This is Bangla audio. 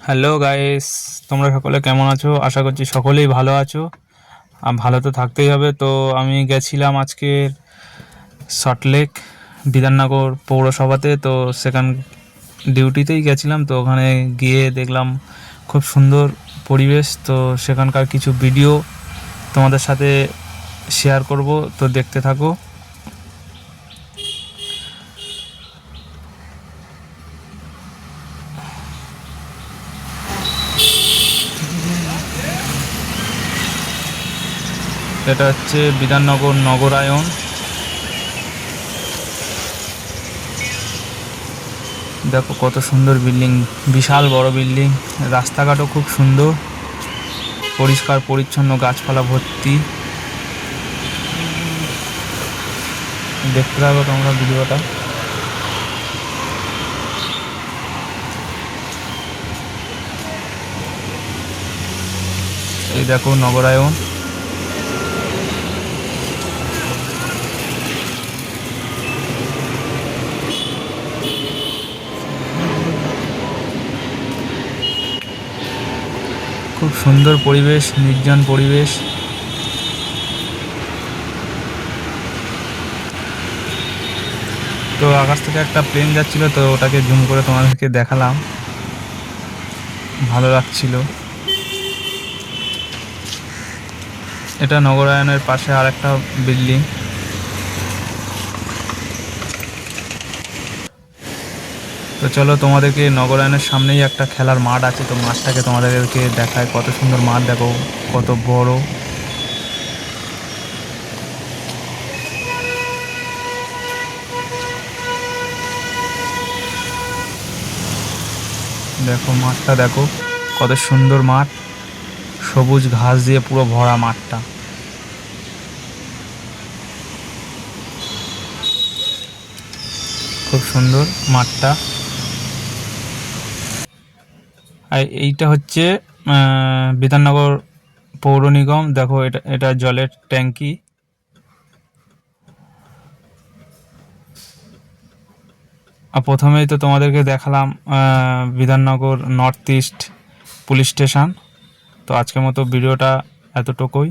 হ্যালো গাইস তোমরা সকলে কেমন আছো? আশা করছি সকলেই ভালো আছো। আর ভালো তো থাকতেই হবে। তো আমি গেছিলাম আজকে সল্টলেক বিধাননগর পৌরসভাতে। তো সেখান ডিউটিতেই গেছিলাম। তো ওখানে গিয়ে দেখলাম খুব সুন্দর পরিবেশ। তো সেখানকার কিছু ভিডিও তোমাদের সাথে শেয়ার করব। তো দেখতে থাকো। এটা হচ্ছে বিধাননগর নগরায়ন দেখো কত সুন্দর বিল্ডিং, বিশাল বড় বিল্ডিং। রাস্তাঘাটও খুব সুন্দর। পরিষ্কার, পরিচ্ছন্ন গাছপালা ভর্তি। দেখতে থাকো তোমরা ভিডিওটা। এই দেখো নগরায়ন খুব সুন্দর পরিবেশ, নির্জন পরিবেশ। তো আকাশ থেকে একটা প্লেন যাচ্ছিল, তো ওটাকে জুম করে তোমাদেরকে দেখালাম। ভালো লাগছিল। এটা নগরায়নের পাশে আর একটা বিল্ডিং তো চলো তোমাদেরকে নগরায়নের সামনেই একটা খেলার মাঠ আছে, তো মাঠটাকে তোমাদেরকে দেখায়। কত সুন্দর মাঠ দেখো, কত বড়। দেখো মাঠটা, দেখো, কত সুন্দর মাঠ। সবুজ ঘাস দিয়ে পুরো ভরা মাঠটা। খুব সুন্দর মাঠটা। আর এইটা হচ্ছে বিধাননগর পৌর নিগম। দেখো এটা এটা জলের ট্যাঙ্কি। আর প্রথমেই তো তোমাদেরকে দেখালাম Bidhannagar north east police station. তো আজকের মতো ভিডিওটা এতটুকুই।